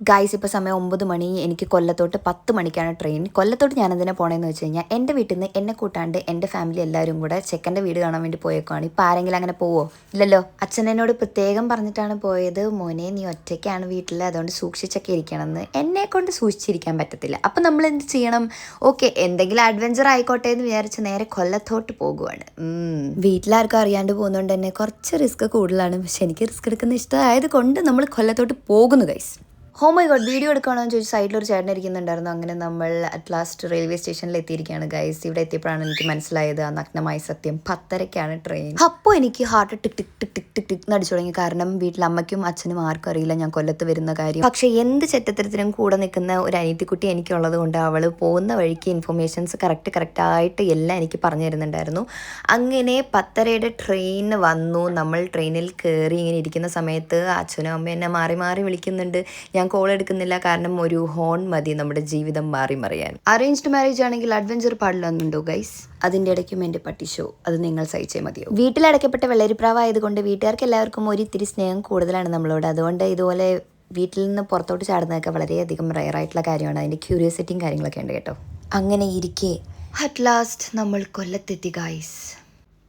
Guys ഇപ്പോൾ സമയം ഒമ്പത് മണി. എനിക്ക് കൊല്ലത്തോട്ട് പത്ത് മണിക്കാണ് ട്രെയിൻ കൊല്ലത്തോട്ട് ഞാൻ എന്തിനാ പോണേന്ന് വെച്ച് കഴിഞ്ഞാൽ എന്റെ വീട്ടിൽ നിന്ന് എന്നെ കൂട്ടാണ്ട് എന്റെ ഫാമിലി എല്ലാവരും കൂടെ ചെക്കന്റെ വീട് കാണാൻ വേണ്ടി പോയേക്കുവാണ്. ഇപ്പോൾ ആരെങ്കിലും അങ്ങനെ പോവോ? ഇല്ലല്ലോ. അച്ഛൻ എന്നോട് പ്രത്യേകം പറഞ്ഞിട്ടാണ് പോയത് മോനെ നീ ഒറ്റയ്ക്കാണ് വീട്ടിൽ അതുകൊണ്ട് സൂക്ഷിച്ചൊക്കെ ഇരിക്കണമെന്ന് എന്നെ കൊണ്ട് സൂക്ഷിച്ചിരിക്കാൻ പറ്റത്തില്ല. അപ്പം നമ്മൾ എന്ത് ചെയ്യണം? ഓക്കെ എന്തെങ്കിലും അഡ്വഞ്ചർ ആയിക്കോട്ടെ എന്ന് വിചാരിച്ച് നേരെ കൊല്ലത്തോട്ട് പോകുവാണ്. വീട്ടിലാർക്കും അറിയാണ്ട് പോകുന്നതുകൊണ്ട് തന്നെ കുറച്ച് റിസ്ക് കൂടുതലാണ്. പക്ഷെ എനിക്ക് റിസ്ക് എടുക്കുന്ന ഇഷ്ടമായത് കൊണ്ട് നമ്മൾ കൊല്ലത്തോട്ട് പോകുന്നു ഗൈസ് ഹോ മൈ ഗോഡ് വീഡിയോ എടുക്കണമെന്ന് ചോദിച്ചു സൈഡിൽ ഒരു ചേട്ടൻ ഇരിക്കുന്നുണ്ടായിരുന്നു. അങ്ങനെ നമ്മൾ അറ്റ് ലാസ്റ്റ് റെയിൽവേ സ്റ്റേഷനിൽ എത്തിയിരിക്കുകയാണ് ഗൈസ് ഇവിടെ എത്തിയപ്പോഴാണ് എനിക്ക് മനസ്സിലായത് ആ നഗ്നമായ സത്യം. പത്തരയ്ക്കാണ് ട്രെയിൻ അപ്പോൾ എനിക്ക് heart tick tick tick tick tick tick നടിച്ചു തുടങ്ങി കാരണം വീട്ടിൽ അമ്മയ്ക്കും അച്ഛനും ആർക്കും അറിയില്ല ഞാൻ കൊല്ലത്ത് വരുന്ന കാര്യം. പക്ഷേ എന്ത് ചെറ്റത്തരത്തിനും കൂടെ നിൽക്കുന്ന ഒരു അനിയത്തിക്കുട്ടി എനിക്കുള്ളത് കൊണ്ട് അവൾ പോകുന്ന വഴിക്ക് ഇൻഫർമേഷൻസ് കറക്റ്റ് കറക്റ്റ് ആയിട്ട് എല്ലാം എനിക്ക് പറഞ്ഞു തരുന്നുണ്ടായിരുന്നു. അങ്ങനെ പത്തരയുടെ ട്രെയിൻ വന്നു. നമ്മൾ ട്രെയിനിൽ കയറി ഇങ്ങനെ ഇരിക്കുന്ന സമയത്ത് അച്ഛനും അമ്മയും എന്നെ മാറി മാറി വിളിക്കുന്നുണ്ട്. ഞാൻ കോൾ എടുക്കുന്നില്ല. കാരണം ഒരു ഹോൺ മതി നമ്മുടെ ജീവിതം മാറി മറിയാൻ. അറേഞ്ച്ഡ് മാരേജ് ആണെങ്കിൽ അഡ്വഞ്ചർ പാടില്ലെന്നുണ്ടോ ഗൈസ് അതിന്റെ ഇടയ്ക്കും എന്റെ പട്ടി ഷോ അത് നിങ്ങൾ സഹിച്ചേ മതിയോ വീട്ടിലടക്കപ്പെട്ട വെള്ളരിപ്രാവായതുകൊണ്ട് വീട്ടുകാർക്ക് എല്ലാവർക്കും ഒരു ഇത്തിരി സ്നേഹം കൂടുതലാണ് നമ്മളോട്. അതുകൊണ്ട് ഇതുപോലെ വീട്ടിൽ നിന്ന് പുറത്തോട്ട് ചാടുന്നതൊക്കെ വളരെയധികം റയർ ആയിട്ടുള്ള കാര്യമാണ്. അതിന്റെ ക്യൂരിയോസിറ്റിയും കാര്യങ്ങളൊക്കെ ഉണ്ട് കേട്ടോ. അങ്ങനെ ഇരിക്കെ. അറ്റ് ലാസ്റ്റ് നമ്മൾ കൊല്ലത്തെത്തി ഗായ്സ്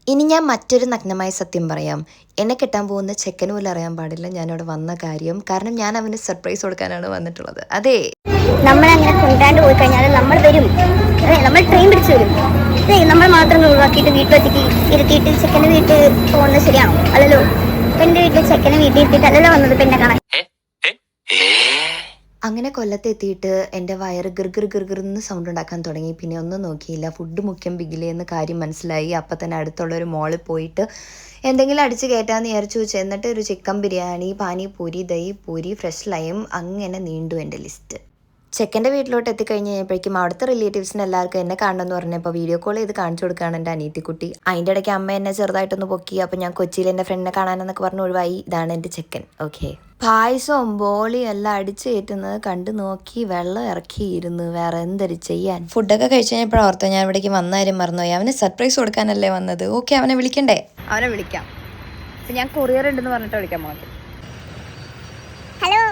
ഇനി ഞാൻ മറ്റൊരു നഗ്നമായ സത്യം പറയാം. എന്നെ കെട്ടാൻ പോകുന്ന ചെക്കന് പോലും അറിയാൻ പാടില്ല ഞാനവിടെ വന്ന കാര്യം. കാരണം ഞാൻ അവന് സർപ്രൈസ് കൊടുക്കാനാണ് വന്നിട്ടുള്ളത്. അതെ. നമ്മൾ അങ്ങനെ കൊണ്ടാണ്ട് പോയി കഴിഞ്ഞാൽ നമ്മൾ വരും. മാത്രം ഒഴിവാക്കിയിട്ട് വീട്ടിലൊറ്റയ്ക്ക് ഇരുത്തിയിട്ട് ചെക്കന്റെ വീട്ടിൽ പോകുന്നത് ശരിയാണോ? അല്ലല്ലോ. എന്റെ വീട്ടിൽ ചെക്കനെ വീട്ടിൽ ഇരുത്തിയിട്ട് അല്ലല്ലോ വന്നത് പെണ്ണെ കാണാൻ. അങ്ങനെ കൊല്ലത്തെത്തിയിട്ട് എന്റെ വയറ് ഗിർഗിർ ഗിർഗിർന്ന് സൗണ്ട് ഉണ്ടാക്കാൻ തുടങ്ങി. പിന്നെ ഒന്നും നോക്കിയില്ല. ഫുഡ് മുഖ്യം ബിഗിലേ എന്ന് കാര്യം മനസ്സിലായി. അപ്പം തന്നെ അടുത്തുള്ള ഒരു മോളിൽ പോയിട്ട് എന്തെങ്കിലും അടിച്ച് കയറ്റാന്ന് വിചാരിച്ചു. ചെന്നിട്ട് ഒരു chicken biryani pani puri dahi puri fresh lime അങ്ങനെ നീണ്ടു എന്റെ ലിസ്റ്റ് ചെക്കന്റെ വീട്ടിലോട്ട് എത്തിക്കഴിഞ്ഞ് കഴിഞ്ഞപ്പോഴേക്കും അവിടുത്തെ റിലേറ്റീവ്സിന് എല്ലാവർക്കും എന്നെ കാണണമെന്ന് പറഞ്ഞപ്പോൾ വീഡിയോ കോൾ ചെയ്ത് കാണിച്ചു കൊടുക്കുകയാണ് എന്റെ അനീത്തിക്കുട്ടി. അതിന്റെ ഇടയ്ക്ക് അമ്മ എന്നെ ചെറുതായിട്ടൊന്ന് പൊക്കി അപ്പോൾ ഞാൻ കൊച്ചിയിൽ എന്റെ ഫ്രണ്ടിനെ കാണാനെന്നൊക്കെ പറഞ്ഞ് ഒഴിവായി. ഇതാണ് എന്റെ ചെക്കൻ. ഓക്കെ പായസവും ബോളിയും എല്ലാം അടിച്ചു കയറ്റുന്നത് കണ്ടു നോക്കി വെള്ളം ഇറക്കിയിരുന്നു. വേറെ എന്തൊരു ചെയ്യാൻ? ഫുഡൊക്കെ കഴിച്ചു കഴിഞ്ഞപ്പോൾ ഓർത്തോ ഞാൻ ഇവിടേക്ക് വന്ന കാര്യം മറന്നുപോയി. അവന് സർപ്രൈസ് കൊടുക്കാനല്ലേ വന്നത്? ഓക്കെ അവനെ വിളിക്കണ്ടേ? അവനെ വിളിക്കാം. ഞാൻ കൊറിയർ ഉണ്ടെന്ന് പറഞ്ഞിട്ട് വിളിക്കാൻ പോകുന്നത് ഹലോ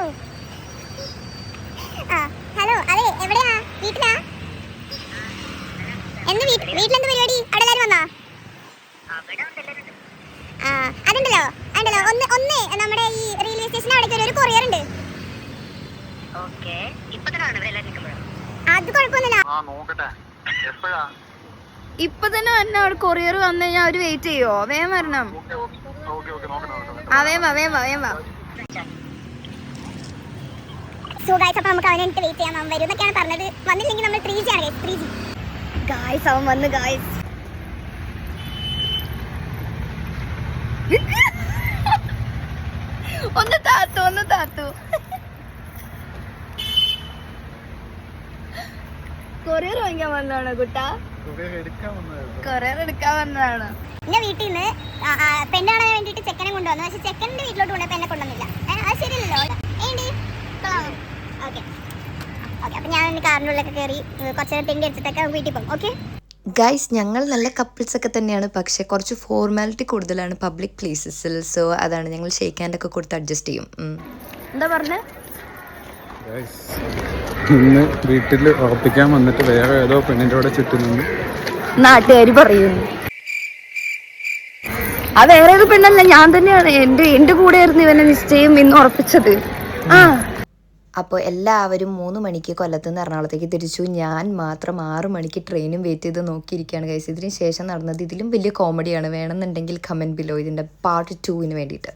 ആ ഹലോ അതെ എവിടെയാ വീട്ടിലാ എന്ത് വീട്ടിൽ വീട്ടിലെന്ത് പരിപാടി? അവിടെ എല്ലാവരും വന്നാ? ആ അതുണ്ടല്ലോ അതുണ്ടല്ലോ. ഒന്ന് ഒന്ന് നമ്മുടെ ഈ റെയിൽവേ സ്റ്റേഷൻ അവിടേക്ക് ഒരു കൊറിയർ ഉണ്ട്. അത് കുഴപ്പമൊന്നുമില്ല. ആ നോക്കട്ടെ. എപ്പോഴാ? ഇപ്പൊ തന്നെ വരണം. അവിടെ കൊറിയർ വന്നു കഴിഞ്ഞാൽ അവർ വെയിറ്റ് ചെയ്യോ വേഗം വരണം. ആ വേഗം വാ വേഗം വാ വേഗം വാ. സോ ഗൈസ് അപ്പോൾ നമുക്ക് അവനെ വെയിറ്റ് ചെയ്യാം. അവൻ വരും എന്നൊക്കെയാണ് പറഞ്ഞത്. വന്നില്ലെങ്കിൽ നമ്മൾ ത്രീ ജി ആണ് ത്രീ ജി ഗായ്സ് അവൻ വന്ന് ഗായ്സ് ഒന്ന് താത്തു ഒന്ന് താത്തു. കൊറിയർ വാങ്ങിക്കാൻ വന്നതാണോ കുട്ടാ? കൊറിയർ എടുക്കാൻ വന്നതാണോ? എന്റെ വീട്ടിൽ നിന്ന് പെണ്ണാണെ വേണ്ടിട്ട് ചെക്കനെ കൊണ്ടുവന്നു. പക്ഷെ ചെക്കന്റെ വീട്ടിലോട്ട് കൊണ്ടുപോയി പെണ്ണെ കൊണ്ടുവന്നില്ല ഏ, അത് ശരിയല്ലല്ലോ ഏണ്ടി ഓക്കെ ഓക്കെ അപ്പം ഞാൻ കാറിനുള്ളിലൊക്കെ കയറി കുറച്ച് നേരം തെണ്ടി അടിച്ചിട്ടൊക്കെ വീട്ടിൽ പോകും. ഓക്കെ ഗൈസ് ഞങ്ങൾ നല്ല കപ്പിൾസ് ഒക്കെ തന്നെയാണ്. പക്ഷെ കുറച്ച് ഫോർമാലിറ്റി കൂടുതലാണ് പബ്ലിക് പ്ലേസസിൽ സോ അതാണ് ഞങ്ങൾ ഷേക്ക് ഹാൻഡ് ഒക്കെ കൊടുത്ത് അഡ്ജസ്റ്റ് ചെയ്യും. എന്താ പറഞ്ഞത് ഇന്ന് വീട്ടിൽ ഉറപ്പിക്കാൻ വന്നിട്ട് വേറെ ഏതോ പെണ്ണിന്റെ കൂടെ ചുറ്റുന്നുണ്ട്. നാട്ടുകാർ പറയുന്നു ആ വേറെ ഒരു പെണ്ണല്ല ഞാൻ തന്നെയാണ്. എന്റെ എന്റെ കൂടെയായിരുന്നു ഇവനെ നിശ്ചയം ഇന്ന് ഉറപ്പിച്ചത്. ആ. അപ്പോൾ എല്ലാവരും മൂന്ന് മണിക്ക് കൊല്ലത്ത് നിന്ന് എറണാകുളത്തേക്ക് തിരിച്ചു. ഞാൻ മാത്രം ആറു മണിക്ക് ട്രെയിനും വെയിറ്റ് ചെയ്ത് നോക്കിയിരിക്കുകയാണ് ഗൈസ് ഇതിന് ശേഷം നടന്നത് ഇതിലും വലിയ കോമഡിയാണ് വേണമെന്നുണ്ടെങ്കിൽ കമന്റ് ബിലോ ഇതിന്റെ പാർട്ട് ടുവിന് വേണ്ടിയിട്ട്.